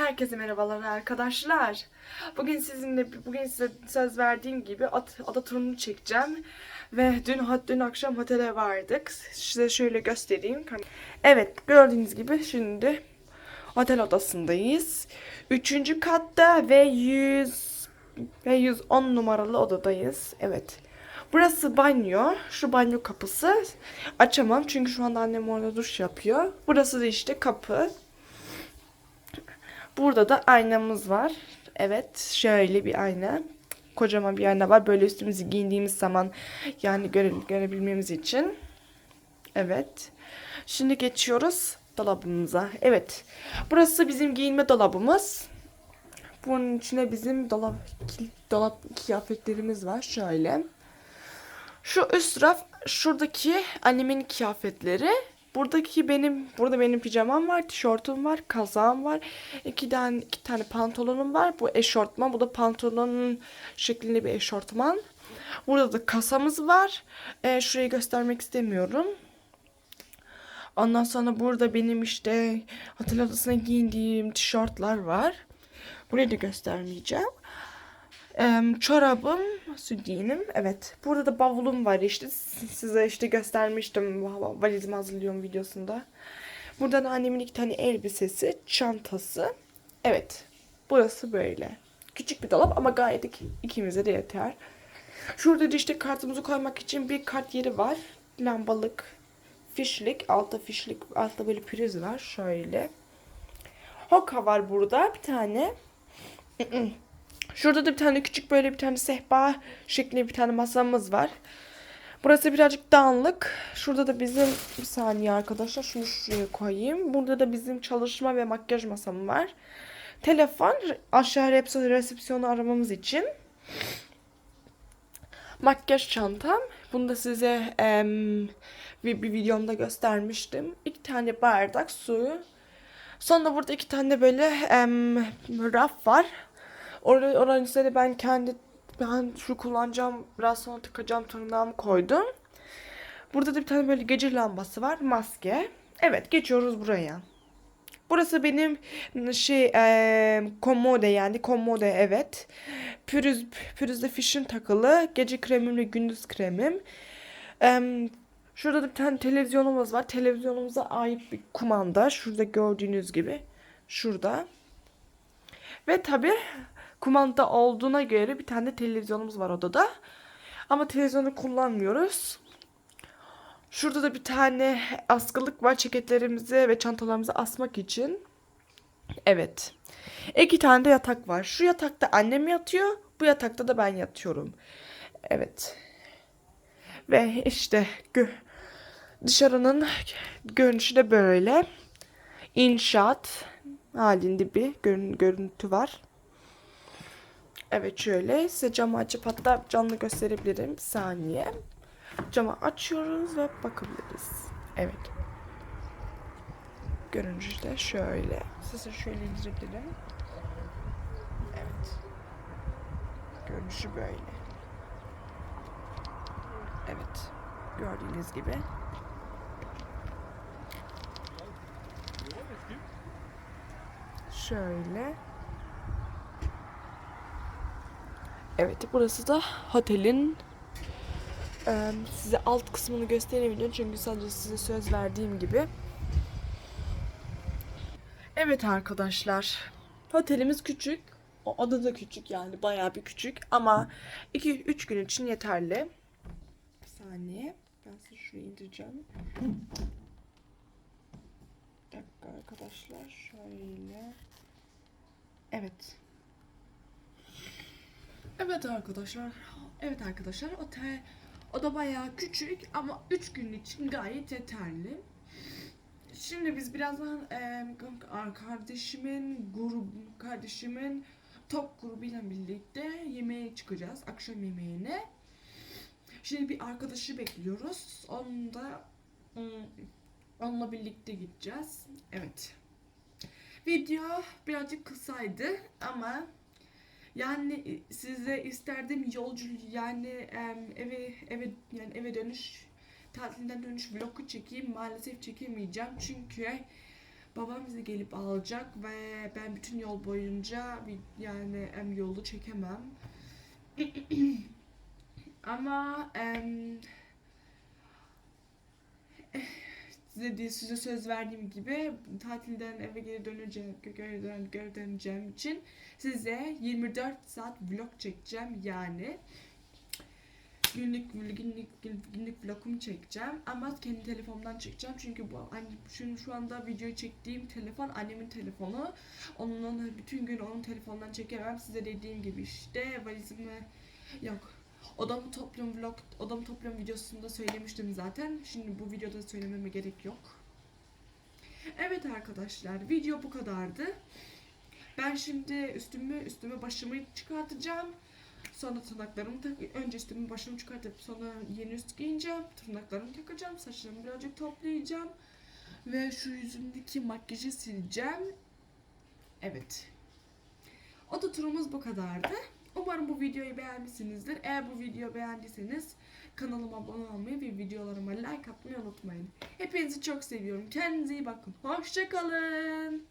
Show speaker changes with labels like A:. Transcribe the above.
A: Herkese merhabalar arkadaşlar. Bugün sizinle bugün size söz verdiğim gibi at, ada turunu çekeceğim. Ve dün dün akşam otele vardık. Size şöyle göstereyim. Evet, gördüğünüz gibi şimdi otel odasındayız. Üçüncü katta ve 100 ve 110 numaralı odadayız. Evet. Burası banyo. Şu banyo kapısı. Açamam çünkü şu anda annem orada duş yapıyor. Burası da işte kapı. Burada da aynamız var. Evet, şöyle bir ayna. Kocaman bir ayna var. Böyle üstümüzü giyindiğimiz zaman yani göre, görebilmemiz için. Evet. Şimdi geçiyoruz dolabımıza. Evet. Burası bizim giyinme dolabımız. Bunun içine bizim dolap dolap kıyafetlerimiz var şöyle. Şu üst raf şuradaki annemin kıyafetleri. Buradaki benim burada benim pijamam var, tişörtüm var, kazağım var. iki tane iki tane pantolonum var. Bu eşortman, bu da pantolonun şeklinde bir eşortman. Burada da kasamız var. Ee, şurayı göstermek istemiyorum. Ondan sonra burada benim işte otel odasına giyindiğim tişörtler var. Burayı da göstermeyeceğim. Ee, çorabım, sütyenim. Evet. Burada da bavulum var işte. Size işte göstermiştim valizimi hazırlıyorum videosunda. Burada da annemin iki tane elbisesi, çantası. Evet. Burası böyle. Küçük bir dolap ama gayet iki, ikimize de yeter. Şurada da işte kartımızı koymak için bir kart yeri var. Lambalık, fişlik, altta fişlik, altta böyle priz var. Şöyle. Hoka var burada bir tane. Şurada da bir tane küçük böyle bir tane sehpa şeklinde bir tane masamız var. Burası birazcık dağınık. Şurada da bizim bir saniye arkadaşlar şunu şuraya koyayım. Burada da bizim çalışma ve makyaj masam var. Telefon aşağı resepsiyonu aramamız için. Makyaj çantam. Bunu da size em, bir, bir videomda göstermiştim. İki tane bardak suyu. Sonra burada iki tane böyle em, raf var. Oranın üzerine ben kendi ben şu kullanacağım biraz sonra takacağım tırnağımı koydum. Burada da bir tane böyle gece lambası var. Maske. Evet geçiyoruz buraya. Burası benim şey e, komode yani komode evet. Pürüz pürüzde fişin takılı. Gece kremimle gündüz kremim. E, şurada da bir tane televizyonumuz var. Televizyonumuza ait bir kumanda. Şurada gördüğünüz gibi. Şurada. Ve tabi kumanda olduğuna göre bir tane televizyonumuz var odada. Ama televizyonu kullanmıyoruz. Şurada da bir tane askılık var ceketlerimizi ve çantalarımızı asmak için. Evet. İki tane de yatak var. Şu yatakta annem yatıyor. Bu yatakta da ben yatıyorum. Evet. Ve işte gö dışarının görünüşü de böyle. İnşaat halinde bir görün görüntü var. Evet şöyle size camı açıp hatta canlı gösterebilirim. Bir saniye. Camı açıyoruz ve bakabiliriz. Evet. Görünüşü de şöyle. Size şöyle indirebilirim. Evet. Görünüşü böyle. Evet. Gördüğünüz gibi. Şöyle. Evet burası da otelin ee, size alt kısmını gösteremeyeceğim çünkü sadece size söz verdiğim gibi. Evet arkadaşlar. Otelimiz küçük. O oda da küçük yani bayağı bir küçük ama 2-3 gün için yeterli. Bir saniye. Ben size şurayı indireceğim. Bir dakika arkadaşlar. Şöyle. Evet. Evet arkadaşlar. Evet arkadaşlar. Otel o da bayağı küçük ama 3 gün için gayet yeterli. Şimdi biz birazdan e, kardeşimin grubu kardeşimin top grubuyla birlikte yemeğe çıkacağız. Akşam yemeğine. Şimdi bir arkadaşı bekliyoruz. Onu da onunla birlikte gideceğiz. Evet. Video birazcık kısaydı ama yani size isterdim yolcu yani eve eve yani eve dönüş tatilden dönüş vlogu çekeyim maalesef çekemeyeceğim çünkü babam bizi gelip alacak ve ben bütün yol boyunca yani yolu çekemem. Ama em, de size söz verdiğim gibi tatilden eve geri döneceğim, geri, dön, geri döneceğim için size 24 saat vlog çekeceğim yani. Günlük günlük günlük, günlük vlogumu çekeceğim ama kendi telefonumdan çekeceğim çünkü bu anne şu, şu anda videoyu çektiğim telefon annemin telefonu. Onun bütün gün onun telefonundan çekemem. Size dediğim gibi işte valizimi yok odamı topluyorum vlog odamı topluyorum videosunda söylemiştim zaten şimdi bu videoda söylememe gerek yok evet arkadaşlar video bu kadardı ben şimdi üstümü üstüme başımı çıkartacağım Sonra tırnaklarımı tak önce üstümü başımı çıkartıp sonra yeni üst giyineceğim. Tırnaklarımı takacağım. Saçlarımı birazcık toplayacağım. Ve şu yüzümdeki makyajı sileceğim. Evet. O da turumuz bu kadardı. Umarım bu videoyu beğenmişsinizdir. Eğer bu videoyu beğendiyseniz kanalıma abone olmayı ve videolarıma like atmayı unutmayın. Hepinizi çok seviyorum. Kendinize iyi bakın. Hoşçakalın.